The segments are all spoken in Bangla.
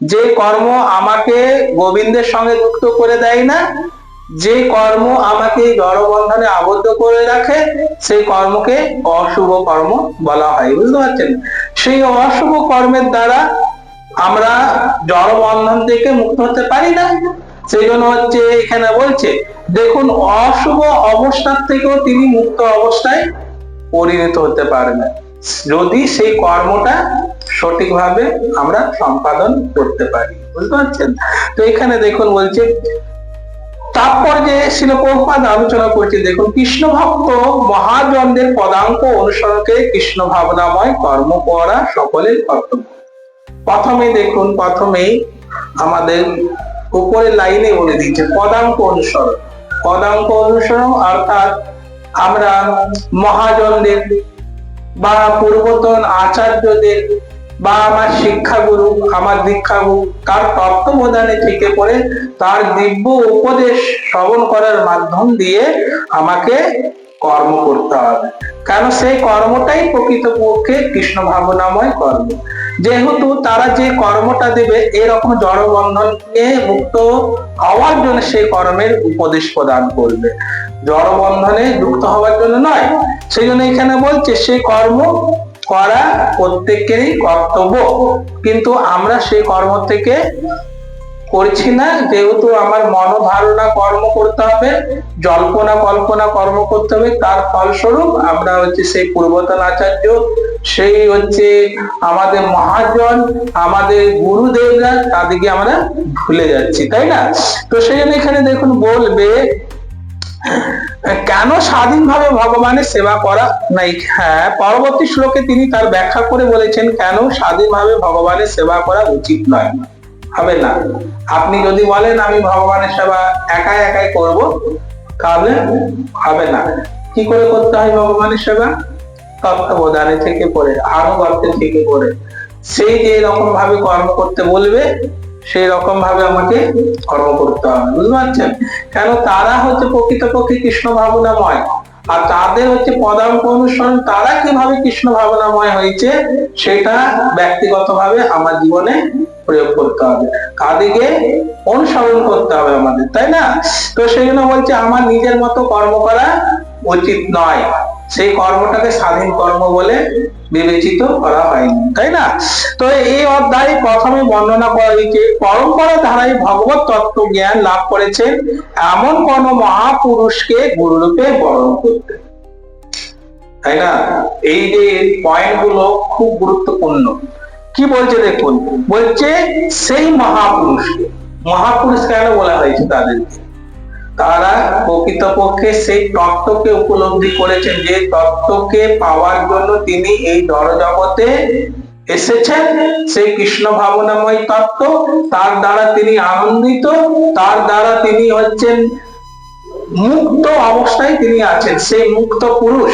যে কর্ম আমাকে গোবিন্দের সঙ্গে যুক্ত করে দেয় না, যে কর্ম আমাকে জড়বন্ধনে আবদ্ধ করে রাখে, সেই কর্মকে অশুভ কর্ম বলা হয়। বুঝতে পারছেন? সেই অশুভ কর্মের দ্বারা আমরা জড়বন্ধন থেকে মুক্ত হতে পারি না। সেই জন্য হচ্ছে এখানে বলছে, দেখুন, অশুভ অবস্থার থেকেও তিনি মুক্ত অবস্থায় পরিণত হতে পারে না যদি সেই কর্মটা সঠিকভাবে আমরা সম্পাদন করতে পারি। বুঝতে পারছেন? তো এখানে দেখুন বলছে তারপর যে শিল প্রভুপাদ আলোচনা করছে, দেখুন কৃষ্ণ ভক্ত মহাজনদের পদাঙ্ক অনুসরণকে কৃষ্ণ ভাবনাময় কর্ম করা সকলের কর্তব্য। প্রথমে দেখুন, প্রথমেই আমাদের উপরের লাইনে বলে দিচ্ছে পদাঙ্ক অনুসরণ। পদাঙ্ক অনুসরণ অর্থাৎ আমরা মহাজনদের বা পূর্বতন আচার্যদের বা আমার শিক্ষাগুরু, আমার দীক্ষাগুরু, তার তত্ত্বাবধানে থেকে পড়ে তার দিব্য উপদেশ শ্রবণ করার মাধ্যম দিয়ে আমাকে কর্ম করতে হবে। কারণ সেই কর্মটাই প্রকৃতপক্ষে কৃষ্ণ ভাবনাময় কর্ম। যেহেতু তারা যে কর্মটা দেবে, এরকম জড়বন্ধনকে মুক্ত হওয়ার জন্য সেই কর্মের উপদেশ প্রদান করবে। জড়বন্ধনে যুক্ত হওয়ার জন্য নয়। সেই জন্য এখানে বলছে সেই কর্ম করা প্রত্যেকেরই কর্তব্য। কিন্তু আমরা সেই কর্ম থেকে করছি না। যেহেতু আমার মনোধারণা কর্ম করতে হবে, জল্পনা কল্পনা কর্ম করতে হবে, তার ফলস্বরূপ আমরা হচ্ছে সেই পূর্বতন আচার্য, সেই হচ্ছে আমাদের মহাজন, আমাদের গুরুদেবরা তাদেরকে আমরা ভুলে যাচ্ছি, তাই না? তো সেই জন্য এখানে দেখুন বলবে কেন স্বাধীনভাবে ভগবানের সেবা করা নাই? হ্যাঁ পরবর্তী শ্লোকে তিনি তার ব্যাখ্যা করে বলেছেন, কেন স্বাধীনভাবে ভগবানের সেবা করা উচিত নয়? হবে না। আপনি যদি বলেন, আমি ভগবানের সেবা একাই একাই করব, তাহলে হবে না। কি করে করতে হয় ভগবানের সেবা? তত্ত্বাবধানে থেকে পড়ে, আনুগত্যে থেকে পড়ে। সেই যে এরকম ভাবে কর্ম করতে বলবে সেই রকম ভাবে আমাকে কর্ম করতে হবে, বুঝতে পারছেন? কেন তারা হচ্ছে প্রকৃতপক্ষে কৃষ্ণ ভাবনাময়, আর তাদের হচ্ছে পদাঙ্ক অনুসরণ তারা কীভাবে কৃষ্ণ ভাবনাময় হয়েছে সেটা ব্যক্তিগতভাবে আমার জীবনে প্রয়োগ করতে হবে, তাদেরকে অনুসরণ করতে হবে আমাদের, তাই না? তো সেই জন্য বলছে, আমার নিজের মতো কর্ম করা উচিত নয়। সেই কর্মটাকে স্বাধীন কর্ম বলে বিবেচিত করা হয়নি, তাই না? তো এই অধ্যায়ে প্রথমে বর্ণনা করা হয়েছে পরম্পরা ধারায় ভগবত তত্ত্ব জ্ঞান লাভ করেছেন এমন কোন মহাপুরুষকে গুরুরূপে বরণ করতে। তাই না? এই যে পয়েন্টগুলো খুব গুরুত্বপূর্ণ। কি বলছে দেখুন? বলছে সেই মহাপুরুষকে। মহাপুরুষ কেন বলা হয়েছে তাদেরকে? তারা প্রকৃতপক্ষে সেই তত্ত্বকে উপলব্ধি করেছেন যে তত্ত্বকে পাওয়ার জন্য তিনি এই জড়জগতে এসেছেন। সেই কৃষ্ণ ভাবনাময় তত্ত্ব, তার দ্বারা তিনি আনন্দিত, তার দ্বারা তিনি হচ্ছেন মুক্ত অবস্থায় তিনি আছেন। সেই মুক্ত পুরুষ,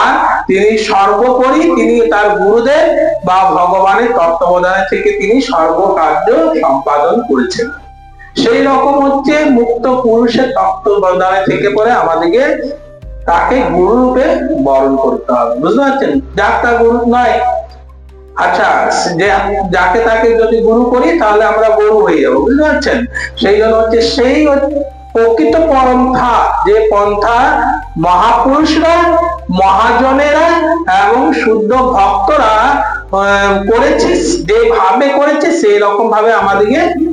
আর তিনি সর্বোপরি তিনি তার গুরুদেব বা ভগবানের তত্ত্বাবধানে থেকে তিনি সর্বকার্য সম্পাদন করেছেন। সেই রকম হচ্ছে মুক্ত পুরুষের তত্ত্বাবধানে থেকে পরে আমাদেরকে তাকে গুরু রূপে বরণ করতে হবে। বুঝতে পারছেন? যার তার গুরু নয়। আচ্ছা যে যাকে তাকে যদি গুরু করি, তাহলে আমরা গরু হয়ে যাব। বুঝতে পারছেন? সেই জন্য হচ্ছে সেই প্রকৃত পন্থা, যে পন্থা মহাপুরুষরা, মহাজনেরা এবং শুদ্ধ ভক্তরা করেছে, যেভাবে করেছে, সেই রকম ভাবে আমাদেরকে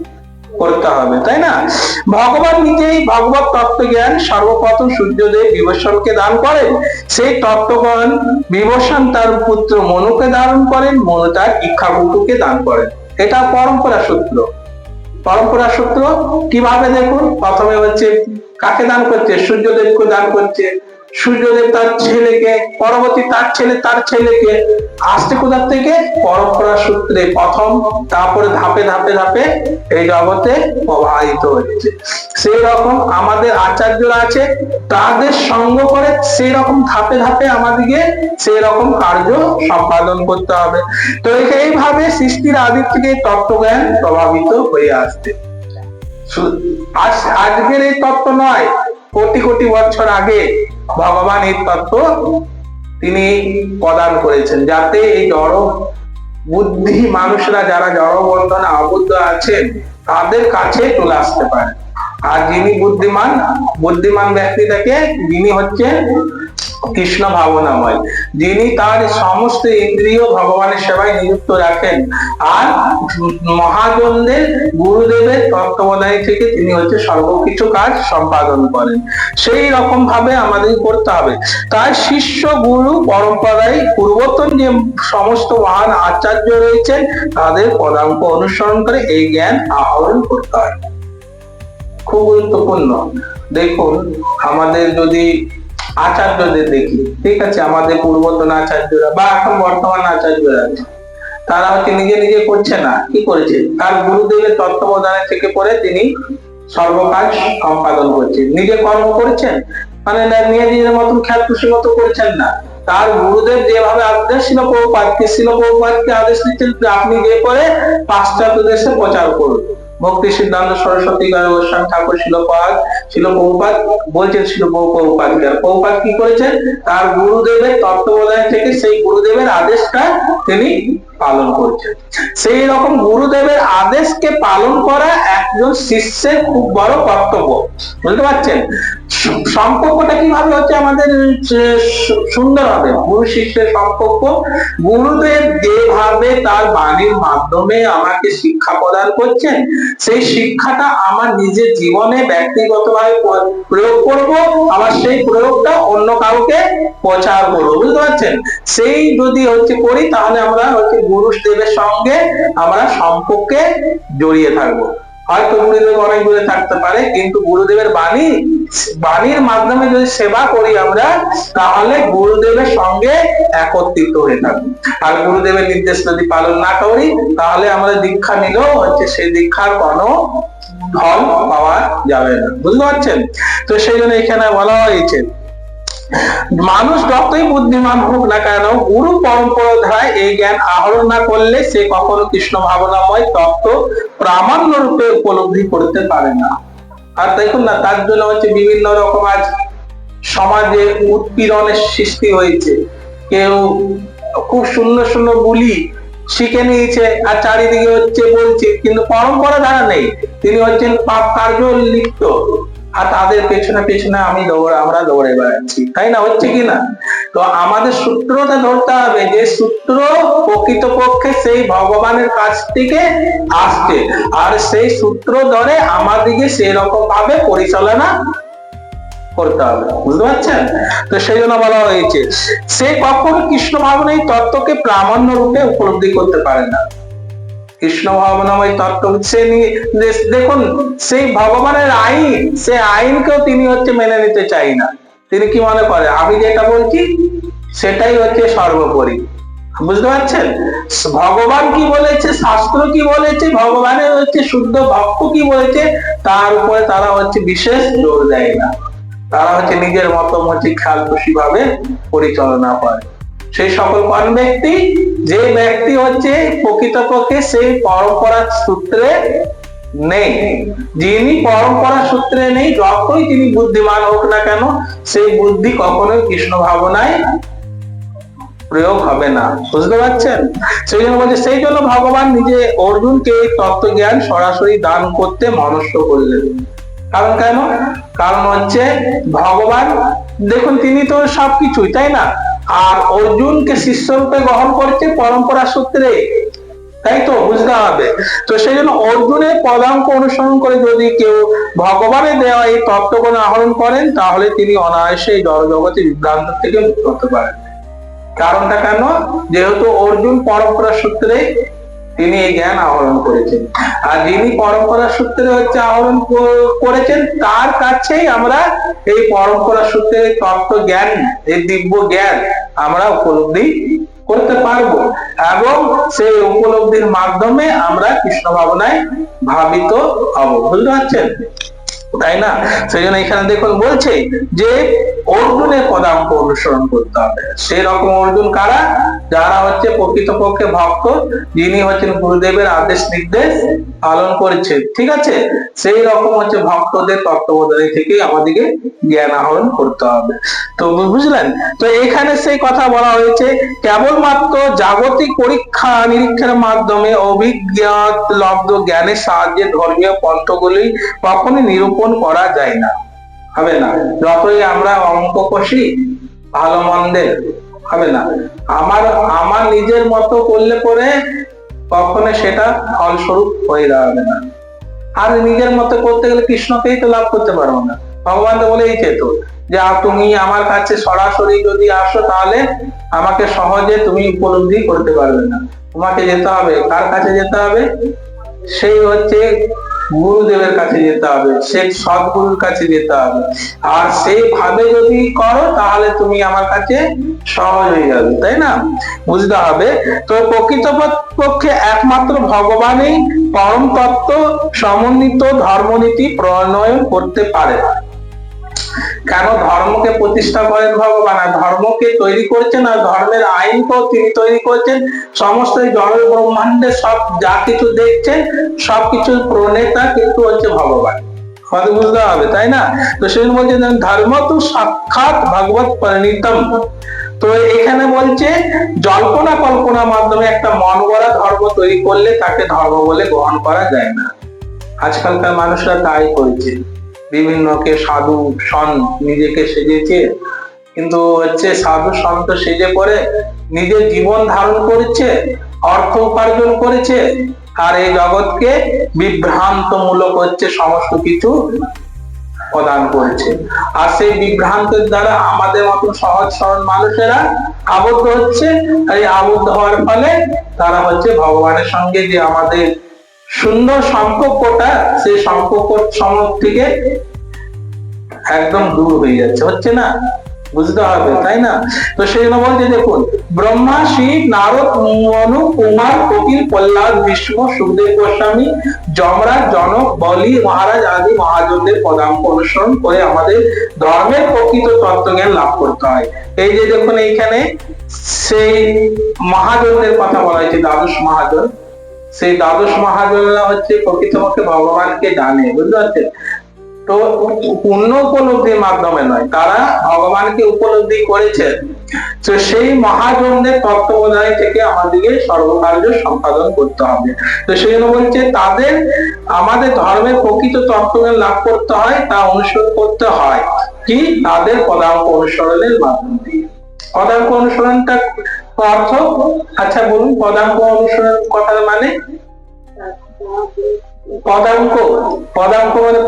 করতে হবে, তাই না? ভগবান নিজেই ভগবত তত্ত্বজ্ঞান, সর্বপ্রথম সূর্যদেব বিভূষণকে দান করেন। সেই তত্ত্বজ্ঞান বিভূষণ তার পুত্র মনুকে ধারণ করেন, মনু তার ইচ্ছাবুকুকে দান করেন। এটা পরম্পরা সূত্র। পরম্পরা সূত্র কীভাবে দেখুন? প্রথমে হচ্ছে কাকে দান করছে? সূর্যদেবকে দান করছে। সূর্যদেব তার ছেলেকে, পরবর্তী তার ছেলে, তার ছেলেকে আসছে কোথার থেকে? পরম্পরা সূত্রে প্রথম, তারপরে ধাপে ধাপে ধাপে এই জগতে প্রবাহিত হচ্ছে সেই রকম আমাদের আচার্যরা আছে, তাদের সঙ্গ করে সেই রকম ধাপে ধাপে আমাদেরকে সেই রকম কার্য সম্পাদন করতে হবে। তো এইভাবে সৃষ্টির আদির থেকে তত্ত্বজ্ঞান প্রভাবিত হয়ে আসছে। আজকের এই তত্ত্ব নয়। কোটি কোটি বছর আগে ভগবান এই তত্ত্ব তিনি প্রদান করেছেন। যাতে এই জড় বুদ্ধি মানুষরা যারা জড়বন্ধনে আবদ্ধ আছেন, তাদের কাছে চলে আসতে পারে। আর যিনি বুদ্ধিমান বুদ্ধিমান ব্যক্তি থেকে যিনি হচ্ছেন কৃষ্ণ ভাবনাময়, যিনি তার সমস্ত ইন্দ্রিয় ভগবানের সেবায় নিযুক্ত রাখেন। আর মহাজনদের গুরুদেবের তত্ত্বাবধানে থেকে তিনি হচ্ছে সর্বকিছু কাজ সম্পাদন করেন। সেই রকম ভাবে আমাদের করতে হবে। তাই শিষ্য, গুরু, পরম্পরায় পূর্বতন যে সমস্ত মহান আচার্য রয়েছেন, তাদের পদাঙ্ক অনুসরণ করে এই জ্ঞান আহরণ করতে হয়। খুব গুরুত্বপূর্ণ। দেখুন, আমাদের যদি আচার্যদের দেখি। ঠিক আছে, আমাদের পূর্বতন আচার্যরা বা এখন বর্তমান আচার্যরা তারা হচ্ছে নিজে নিজে করছে না, কি করেছে? তার গুরুদেবের তত্ত্বাবধানে থেকে পরে তিনি সর্বকাজ সম্পাদন করছেন। নিজে কর্ম করেছেন? মানে নিজের মতন খেয়াল খুশি মতো করছেন না। তার গুরুদেব যেভাবে আদেশ ছিল প্রভুপাতকে ছিল প্রভুপাতকে আদেশ দিচ্ছেন, আপনি যে করে পাশ্চাত্য দেশে প্রচার করুন। ভক্তি সিদ্ধান্ত সরস্বতী গোস্বামী ঠাকুর শিলপাদ ছিল বহুপাত বলছেন শিল আর বহুপাত কি করেছেন? তার গুরুদেবের তত্ত্বাবধান থেকে সেই গুরুদেবের আদেশটা তিনি পালন করছেন সেই রকম গুরুদেবের আদেশকে পালন করা একজন শিষ্যের খুব বড় কর্তব্য। বুঝতে পারছেন? সম্পর্কটা কীভাবে হচ্ছে আমাদের সুন্দর হবে? গুরু শিষ্যের সম্পর্ক, গুরুদেব যেভাবে তার বাণীর মাধ্যমে আমাকে শিক্ষা প্রদান করছেন, সেই শিক্ষাটা আমার নিজের জীবনে ব্যক্তিগতভাবে প্রয়োগ করব, আবার সেই প্রয়োগটা অন্য কাউকে প্রচার করব। বুঝতে পারছেন? সেই যদি হচ্ছে করি, তাহলে আমরা হচ্ছে গুরুদেবের সঙ্গে আমরা সম্পর্কে জড়িয়ে থাকব। হয়তো গুরুদেব অনেক দূরে থাকতে পারে, কিন্তু গুরুদেবের বাণী, বাণীর মাধ্যমে যদি সেবা করি আমরা, তাহলে গুরুদেবের সঙ্গে একত্রিত হয়ে থাকব। আর গুরুদেবের নির্দেশ যদি পালন না করি, তাহলে আমরা দীক্ষা নিলেও হচ্ছে সেই দীক্ষার কোনো ফল পাওয়া যাবে না। বুঝতে পারছেন? তো সেই জন্য এখানে বলা হয়েছে মানুষ যতই বুদ্ধিমান হোক না কেন, গুরু পরম্পরা ধারায় এই জ্ঞান আহরণ না করলে সে কখনো কৃষ্ণ ভাবনাময় তত্ত্ব প্রামাণ্য রূপে উপলব্ধি করতে পারে না। আর দেখুন না, তার জন্য হচ্ছে বিভিন্ন রকম আজ সমাজে উৎপীড়নের সৃষ্টি হয়েছে। কেউ খুব সুন্দর সুন্দর বুলি শিখে নিয়েছে, আর চারিদিকে হচ্ছে বলছে, কিন্তু পরম্পরা দ্বারা নেই। তিনি হচ্ছেন পাপ কার্য লিপ্ত। আর তাদের পেছনে পেছনে আমি দৌড়, আমরা দৌড়ে বেড়াচ্ছি। তাই না? হচ্ছে কি না? তো আমাদের সূত্রটা ধরতে হবে যে সূত্র প্রকৃতপক্ষে সেই ভগবানের কাছ থেকে আসছে। আর সেই সূত্র ধরে আমাদেরকে সেই রকম ভাবে পরিচালনা করতে হবে। বুঝতে পারছেন? তো সেই জন্য বলা হয়েছে, সে কখনো কৃষ্ণ ভাবনা এই তত্ত্বকে প্রামাণ্য রূপে উপলব্ধি করতে পারে না। কৃষ্ণ ভাবনাময় তত্ত্ব নিয়ে দেখুন, সেই ভগবানের আইন সে আইনকেও তিনি হচ্ছে মেনে নিতে চাই না। তিনি কি মনে করে? আমি যেটা বলছি, সেটাই হচ্ছে সর্বোপরি। বুঝতে পারছেন? ভগবান কি বলেছে? শাস্ত্র কি বলেছে? ভগবানের হচ্ছে শুদ্ধ ভক্ত কি বলেছে? তার উপরে তারা হচ্ছে বিশেষ জোর দেয় না। তারা হচ্ছে নিজের মতো হচ্ছে খেয়াল খুশি ভাবে পরিচালনা করে। সেই সকল কোন ব্যক্তি? যে ব্যক্তি হচ্ছে প্রকৃতপক্ষে সেই পরম্পরা সূত্রে নেই। যিনি পরম্পরা সূত্রে নেই, যতই তিনি বুদ্ধিমান হোক না কেন, সেই বুদ্ধি কখনোই কৃষ্ণ ভাবনায় প্রয়োগ হবে না। বুঝতে পারছেন? সেই জন্য বলছে, সেই জন্য ভগবান নিজে অর্জুনকে এই তত্ত্ব জ্ঞান সরাসরি দান করতে মনস্য করলেন। কারণ কেন? কারণ হচ্ছে ভগবান, দেখুন তিনি তো সবকিছুই, তাই না? আর অর্জুনকে শিষ্য গ্রহণ করছে পরম্পরা সূত্রে। তাই তো? বুঝতে হবে। তো সেই জন্য অর্জুনের পদাঙ্ক অনুসরণ করে যদি কেউ ভগবানের দেওয়া এই তত্ত্বগুলো আহরণ করেন, তাহলে তিনি অনায়াসে এই জড় জগতে বিভ্রান্ত থেকে মুক্ত হতে পারেন। কারণটা কেন? যেহেতু অর্জুন পরম্পরা সূত্রে তিনি এই জ্ঞান আহরণ করেছেন। আর যিনি পরম্পরা সূত্রে হচ্ছে আহরণ করেছেন, তার কাছেই আমরা এই পরম্পরা সূত্রে তত্ত্ব জ্ঞান, এই দিব্য জ্ঞান আমরা উপলব্ধি করতে পারব। এবং সেই উপলব্ধির মাধ্যমে আমরা কৃষ্ণ ভাবনায় ভাবিত হব। বুঝতে পারছেন? তাই না? সেই জন্য এখানে দেখুন বলছে যে অর্জুনের পদাঙ্ক অনুসরণ করতে হবে। সেই রকম অর্জুন কারা? যারা হচ্ছে প্রকৃতপক্ষে ভক্ত, যিনি হচ্ছেন গুরুদেবের আদেশ নির্দেশ পালন করেছে ঠিক আছে? সেই রকম হচ্ছে ভক্তদের তত্ত্বাবধানে থেকে আমাদেরকে জ্ঞান আহরণ করতে হবে। তো বুঝলেন? তো এখানে সেই কথা বলা হয়েছে, কেবলমাত্র জাগতিক পরীক্ষা নিরীক্ষার মাধ্যমে অভিজ্ঞাত লব্ধ জ্ঞানের সাহায্যে ধর্মীয় পন্থগুলি কখনই নিরূপণ করা যায় না। হবে না? যতই আমরা অঙ্ক কষি ভালো মন্দের হবে না? আমার আমার নিজের মতো করলে পরে কখনো সেটা ফলস্বরূপ হয়ে দাঁড়াবে না। আর নিজের মতো করতে গেলে কৃষ্ণকেই তো লাভ করতে পারব না। ভগবান তো বলেই চেত যে তুমি আমার কাছে সরাসরি যদি আসো তাহলে আমাকে সহজে তুমি উপলব্ধি করতে পারবে না। তোমাকে যেতে হবে, কার কাছে যেতে হবে? সেই হচ্ছে গুরুদেবের কাছে যেতে হবে, সে সদ্গুরুর কাছে যেতে হবে। আর সেইভাবে যদি করো, তাহলে তুমি আমার কাছে সহজ হয়ে যাবে, তাই না? বুঝতে হবে? তো প্রকৃত পক্ষে একমাত্র ভগবানই পরম তত্ত্ব, সমন্বিত ধর্মনীতি প্রণয়ন করতে পারে। কেন ধর্মকে প্রতিষ্ঠা করেন ভগবান? আর ধর্মকে তৈরি করছেন আর ধর্মের আইনকেও তিনি তৈরি করছেন। সমস্ত জড় ব্রহ্মাণ্ডে সব যা কিছু দেখছেন সবকিছু প্রণেতা কিন্তু হচ্ছে ভগবান। কথা বুঝতে হবে, তাই না? তো বলছেন ধর্ম তো সাক্ষাৎ ভগবত পরিণীতম। তো এখানে বলছে জল্পনা কল্পনার মাধ্যমে একটা মন গড়া ধর্ম তৈরি করলে তাকে ধর্ম বলে গ্রহণ করা যায় না। আজকালকার মানুষরা তাই করছে। বিভিন্নকে সাধু সন নিজেকে সেজেছে, কিন্তু হচ্ছে সাধু সন্ত সেজে পরে নিজের জীবন ধারণ করেছে, অর্থ উপার্জন করেছে, আর এই জগৎকে বিভ্রান্ত মূলক হচ্ছে সমস্ত কিছু প্রদান করেছে। আর সেই বিভ্রান্তের দ্বারা আমাদের মতো সহজ সরল মানুষেরা আবদ্ধ হচ্ছে আর এই আবদ্ধ হওয়ার ফলে তারা হচ্ছে ভগবানের সঙ্গে যে আমাদের সুন্দর সম্পর্কটা সেই সম্পর্ক সমর থেকে একদম দূর হয়ে যাচ্ছে, হচ্ছে না? বুঝতে হবে তাই না? তো সেই জন্য বলছে, দেখুন, ব্রহ্মা, শিব, নারদ, মনু, কুমার, কপিল, প্রহ্লাদ, বিষ্ণু, সুখদেব গোস্বামী, যমরাজ, জনক, বলি, মহারাজ আদি মহাজনদের পদাঙ্ক অনুসরণ করে আমাদের ধর্মের প্রকৃত তত্ত্বজ্ঞান লাভ করতে হয়। এই যে দেখুন, এইখানে সেই মহাজনদের কথা বলা হয়েছে, দ্বাদশ মহাজন সেই দ্বাদশ মহাজনরা হচ্ছে প্রকৃতপক্ষে ভগবানকে জানে, বুঝতে পারছেন? তো পূর্ণ উপলব্ধির মাধ্যমে নয়, তারা ভগবানকে উপলব্ধি করেছেন। তো সেই মহাজনদের তত্ত্বাবধায় থেকে আমাদেরকে সর্বকার্য সম্পাদন করতে হবে। তো সেই জন্য বলছে, তাদের আমাদের ধর্মের প্রকৃত তত্ত্বজ্ঞান লাভ করতে হয়, তা অনুসরণ করতে হয়। কি? তাদের পদাঙ্ক অনুসরণের মাধ্যমে। পদাঙ্ক অনুসরণটা অর্থ আচ্ছা বলুন, পদাঙ্ক অনুসরণ কথার মানে? পদাঙ্ক পদাঙ্ক মানে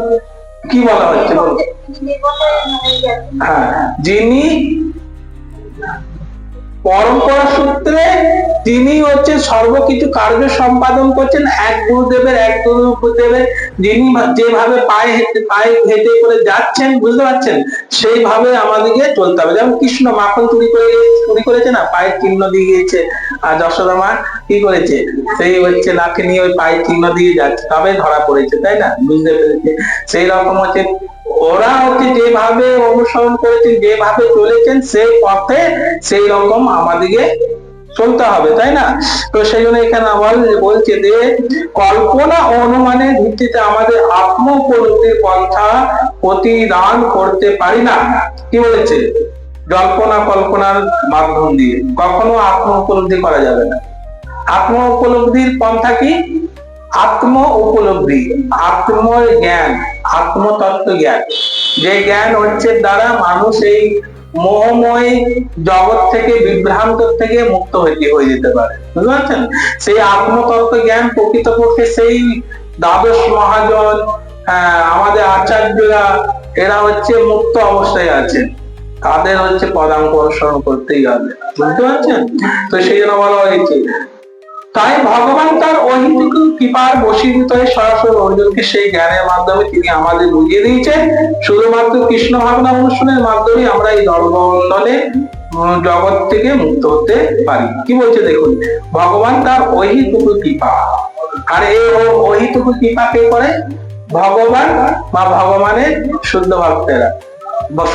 কি বলা হচ্ছে বলুন? হ্যাঁ যিনি পরম্পরা সূত্রে তিনি হচ্ছে সর্বকিছু কার্য সম্পাদন করছেন। এক গুরুদেবের এক গুরুদেবের যিনি যেভাবে পায়ে হেঁটে পায়ে হেঁটে করে যাচ্ছেন, বুঝতে পারছেন? সেইভাবে আমাদেরকে চলতে হবে। যেমন কৃষ্ণ মাখন চুরি করে, চুরি করেছে না? পায়ের চিহ্ন দিয়ে গিয়েছে। আর যশোদা মা কি করেছে? সেই হচ্ছে নাকে নিয়ে ওই পায়ের চিহ্ন দিয়ে যাচ্ছে। তবে ধরা পড়েছে, তাই না? বুঝতে পেরেছে সেই রকম হচ্ছে ওরা হচ্ছে যেভাবে অনুসরণ করেছেন, যেভাবে চলেছেন, সেই পথে সেই রকম আমাদেরকে চলতে হবে, তাই না? তো সেই জন্য এখানে আবার বলছে যে, কল্পনা অনুমানের ভিত্তিতে আমাদের আত্ম উপলব্ধির পন্থা প্রতিদান করতে পারি না। কি বলেছে? জল্পনা কল্পনার মাধ্যম দিয়ে। কখনো আত্ম উপলব্ধি করা যাবে না। আত্ম উপলব্ধির পন্থা কি? আত্ম উপলব্ধি আত্ম জ্ঞান আত্মতত্ত্ব জ্ঞান যে জ্ঞান হচ্ছে দ্বারা মানুষ এই মোহময় জগৎ থেকে বিভ্রান্ত থেকে মুক্ত হইতে হয়ে যেতে পারে। বুঝতে পারছেন? সেই আত্মতত্ত্ব জ্ঞান প্রকৃতপক্ষে সেই দ্বাদশ মহাজন আহ, আমাদের আচার্যরা এরা হচ্ছে মুক্ত অবস্থায় আছেন। তাদের হচ্ছে পদাঙ্ক অনুসরণ করতেই হবে। বুঝতে পারছেন? তো সেই জন্য বলা হয়েছে তাই ভগবান তার অহিতিক কৃপার বশীভূত হয়ে সরাসরি অর্জুনকে সেই জ্ঞানের মাধ্যমে তিনি আমাদের বুঝিয়ে দিয়েছেন। শুধুমাত্র কৃষ্ণ ভাবনা অনুষ্ঠানের মাধ্যমে আমরা এই ধর্মবন্ধনে জগৎ থেকে মুক্ত হতে পারি। কি বলছে দেখুন? ভগবান তার অহিতুক কৃপা। আর এই অহিতুক কৃপা কে করে? ভগবান বা ভগবানের শুদ্ধ ভক্তেরা।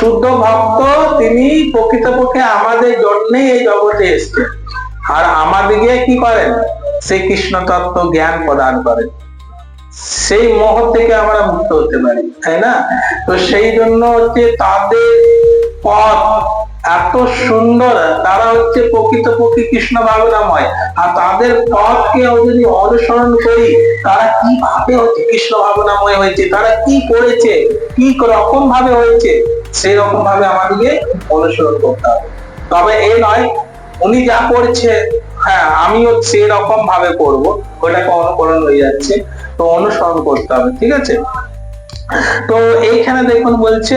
শুদ্ধ ভক্ত তিনি প্রকৃতপক্ষে আমাদের জন্যই এই জগতে এসছেন। আর আমাদিকে কি করেন সেই কৃষ্ণ তত্ত্ব জ্ঞান প্রদান করেন সেই মোহ থেকে আমরা মুক্ত হতে পারি, তাই না? তো সেই জন্য হচ্ছে তাদের পথ এত সুন্দর, তারা হচ্ছে প্রকৃতপক্ষে কৃষ্ণ ভাবনাময়। আর তাদের পথকে যদি অনুসরণ করি, তারা কীভাবে হচ্ছে কৃষ্ণ ভাবনাময় হয়েছে? তারা কি করেছে? কি রকম ভাবে হয়েছে? সেই রকম ভাবে আমাদেরকে অনুসরণ করতে হবে। তবে এ নয় উনি যা করছে হ্যাঁ আমিও সেরকম ভাবে করব। ওটাকে অনুকরণ হয়ে যাচ্ছে। তো অনুসরণ করতে হবে, ঠিক আছে? তো এইখানে দেখুন বলছে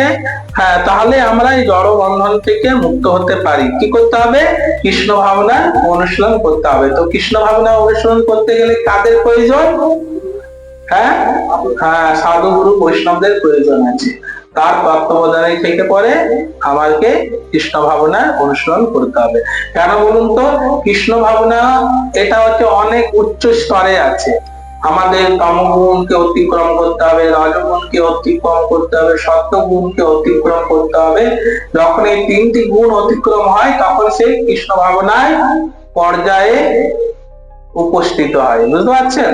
হ্যাঁ তাহলে আমরা এই জড় বন্ধন থেকে মুক্ত হতে পারি। কি করতে হবে? কৃষ্ণ ভাবনা অনুশীলন করতে হবে। তো কৃষ্ণ ভাবনা অনুশীলন করতে গেলে কাদের প্রয়োজন? হ্যাঁ? হ্যাঁ সাধু গুরু বৈষ্ণবদের প্রয়োজন আছে। তার তত্ত্বাবধানে থেকে পরে আমাকে কৃষ্ণ ভাবনা অনুসরণ করতে হবে। কেন বলুন তো? কৃষ্ণ ভাবনা এটা হচ্ছে অনেক উচ্চ স্তরে আছে। আমাদের তমগুণকে অতিক্রম করতে হবে, রজগুণকে অতিক্রম করতে হবে, সত্যগুণকে অতিক্রম করতে হবে। যখন এই তিনটি গুণ অতিক্রম হয়, তখন সে কৃষ্ণ ভাবনায় পর্যায়ে উপস্থিত হয়, বুঝতে পারছেন?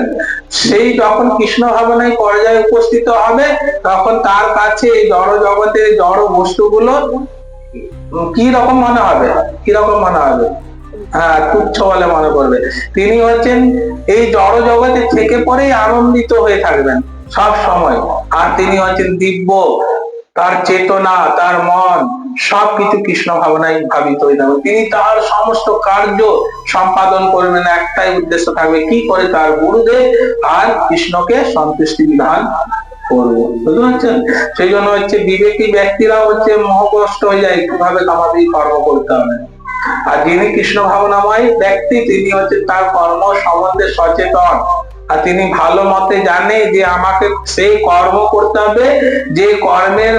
সেই যখন কৃষ্ণ ভাবনায় পর্যায়ে উপস্থিত হবে, তখন তার কাছে এই জড় জগতের জড় বস্তুগুলো কি রকম মনে হবে? কি রকম মনে হবে? হ্যাঁ তুচ্ছ বলে মনে করবে। তিনি হচ্ছেন এই জড় জগতে থেকে পরেই আনন্দিত হয়ে থাকবেন সব সময়। আর তিনি হচ্ছেন দিব্য। তার চেতনা, তার মন, সবকিছু কৃষ্ণ ভাবনায় ভাবিত হয়ে থাকবে। তিনি তার সমস্ত কার্য সম্পাদন করবেন, একটাই উদ্দেশ্য থাকবে, কি করে তার গুরুদেব আর কৃষ্ণকে সন্তুষ্টি বিধান করব। বুঝতে পারছেন? সেই জন্য হচ্ছে বিবেকী ব্যক্তিরা হচ্ছে মোহগ্রস্ত হয়ে যায়, কীভাবে আমাদের কর্ম করতে হবে। আর যিনি কৃষ্ণ ভাবনাময় ব্যক্তি, তিনি হচ্ছে তার কর্ম সম্বন্ধে সচেতন। আর তিনি ভালো মতে জানে যে আমাকে সেই কর্ম করতে হবে যে কর্মের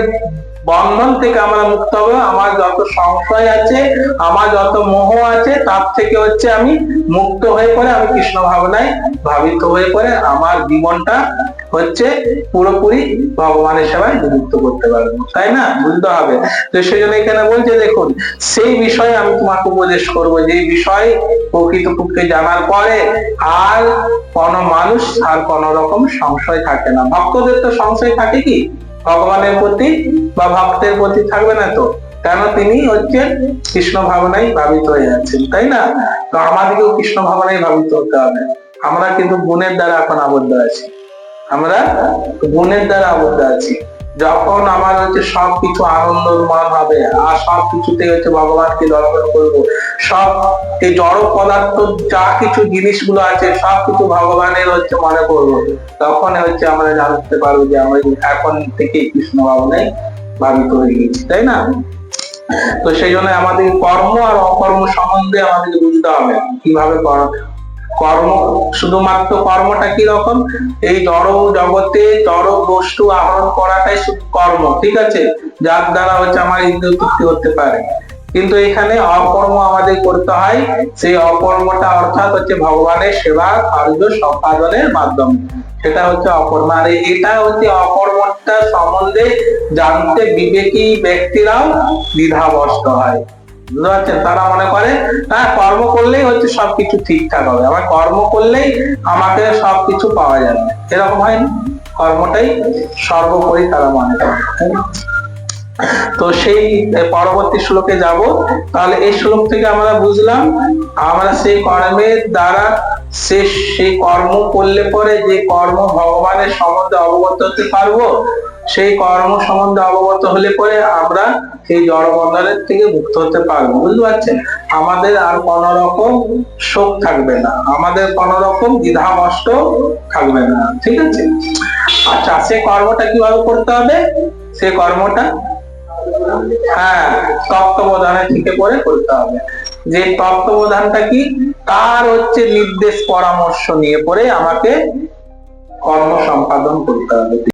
বন্ধন থেকে আমরা মুক্ত হবে। আমার যত সংশয় আছে, আমার যত মোহ আছে, তার থেকে হচ্ছে আমি মুক্ত হয়ে পড়ে, আমি কৃষ্ণ ভাবনায় ভাবিত হয়ে পড়ে, আমার জীবনটা হচ্ছে পুরোপুরি ভগবানের সেবায় নিযুক্ত করতে পারব। তাই না? বুঝতে হবে। তো সেই জন্য এখানে বলছে, দেখুন, সেই বিষয়ে আমি তোমাকে উপদেশ করব। যে বিষয় প্রকৃতপক্ষে জানার পরে আর কোন মানুষ, আর কোন রকম সংশয় থাকে না। ভক্তদের তো সংশয় থাকে কি? ভগবানের প্রতি বা ভক্তের প্রতি থাকবে না তো? কেন তিনি হচ্ছে কৃষ্ণ ভাবনাই ভাবিত হয়ে যাচ্ছেন, তাই না? তো আমাদেরকেও কৃষ্ণ ভাবনাই ভাবিত হতে হবে। আমরা কিন্তু গুণের দ্বারা এখন আবদ্ধ আছি। আমরা গুণের দ্বারা আবদ্ধ আছি। যখন আমার হচ্ছে সবকিছু আনন্দমান হবে, আর সব কিছুতে হচ্ছে ভগবানকে দর্শন করব, সব এই জড় পদার্থ যা কিছু জিনিসগুলো আছে সব কিছু ভগবানের হচ্ছে মনে করব। তখন হচ্ছে আমরা জানতে পারব যে আমরা এখন থেকে কৃষ্ণ ভাবনায় ভাবিত হয়ে গেছি, তাই না? তো সেই জন্য আমাদের কর্ম আর অকর্ম সম্বন্ধে আমাদেরকে বুঝতে হবে, কীভাবে কর্ম, শুধুমাত্র কর্মটা কি রকম এই জড় জগতে জড় বস্তু আহরণ করাটাই শুধু কর্ম, ঠিক আছে? যার দ্বারা হচ্ছে আমার ইন্দ্রিয় তৃপ্তি হতে পারে। কিন্তু এখানে অকর্ম আমাদের করতে হয়। সেই অকর্মটা অর্থাৎ হচ্ছে ভগবানের সেবা, কার্য, সম্পাদনের মাধ্যমে। সেটা হচ্ছে অকর্ম। আর এটা হচ্ছে অকর্মটা সম্বন্ধে জানতে বিবেকী ব্যক্তিরাও দ্বিধাবস্ত হয়। বুঝতে পারছেন? তারা মনে করে হ্যাঁ কর্ম করলেই হচ্ছে সবকিছু ঠিকঠাক হবে। আমার কর্ম করলেই আমাকে সবকিছু পাওয়া যাবে। এরকম হয় না। কর্মটাই সর্বোপরি তারা মনে করে। তো সেই পরবর্তী শ্লোকে যাব। তাহলে এই শ্লোক থেকে আমরা বুঝলাম, আমরা সেই কর্মের দ্বারা সে, সেই কর্ম করলে পরে যে কর্ম ভগবানের সম্বন্ধে অবগত হতে পারব সেই কর্ম সম্বন্ধে অবগত হলে পরে আমরা সেই জড় বন্ধনের থেকে মুক্ত হতে পারব। বুঝতে পারছেন? আমাদের আর কোন রকম শোক থাকবে না। আমাদের কোন রকম দ্বিধামষ্ট থাকবে না। ঠিক আছে? আচ্ছা সেই কর্মটা কীভাবে করতে হবে? সেই কর্মটা হ্যাঁ তত্ত্বাবধানে থেকে পরে করতে হবে। যে তত্ত্বাবধানটা কি? তার হচ্ছে নির্দেশ পরামর্শ নিয়ে পরে আমাকে কর্ম সম্পাদন করতে হবে।